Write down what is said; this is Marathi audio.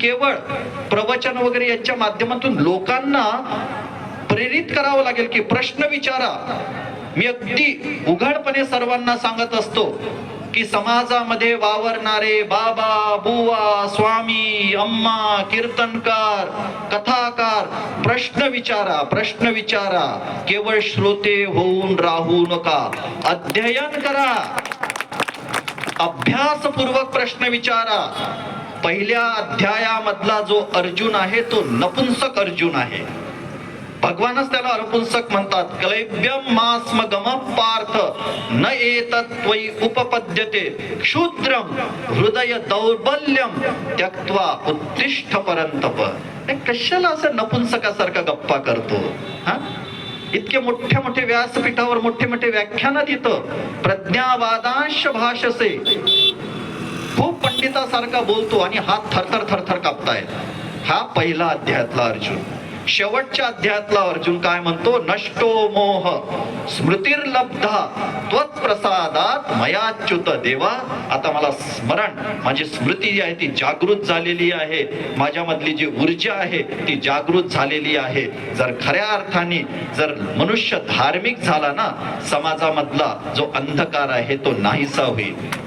केवळ प्रवचन वगैरे यांच्या माध्यमातून लोकांना प्रेरित करावं लागेल की प्रश्न विचारा. मी अगदी उघडपणे सर्वांना सांगत असतो की समाजामध्ये वावरणारे बाबा बुवा स्वामी अम्मा कीर्तनकार कथाकार प्रश्न विचारा प्रश्न विचारा. केवळ श्रोते होऊन राहू नका. अध्ययन करा. अभ्यासपूर्वक प्रश्न विचारा. पहिल्या अध्यायामधला जो अर्जुन आहे तो नपुंसक अर्जुन आहे. भगवानच त्याला नपुंसक म्हणतात. क्लैब्यम मास्म गम पार्थ न एतत्वयी उपपद्यते. क्षुद्रम हृदय दौर्बल्यम त्यक्त्वा उत्तिष्ठ परंतप कशाला असं नपुंसकासारखा गप्पा करतो? हा? इतके मोठ्या मोठे व्यासपीठावर मोठे मोठे व्याख्यान देतं. प्रज्ञावादांश भाषसे. खूप बोलतो आणि हात थरथर थरथर कापतायत. हा पहिला अध्यायातला अर्जुन. शेवटच्या अध्यायातला अर्जुन काय म्हणतो? नष्टो मोह स्मृतिर्लब्धा त्वत्प्रसादात मयाच्युत देवा. आता मला स्मरण माझी स्मृती जी आहे ती जागृत झालेली आहे. माझ्यामधली जी ऊर्जा आहे ती जागृत झालेली आहे. जर खऱ्या अर्थाने जर मनुष्य धार्मिक झाला ना समाजामधला जो अंधकार आहे तो नाहीसा होईल.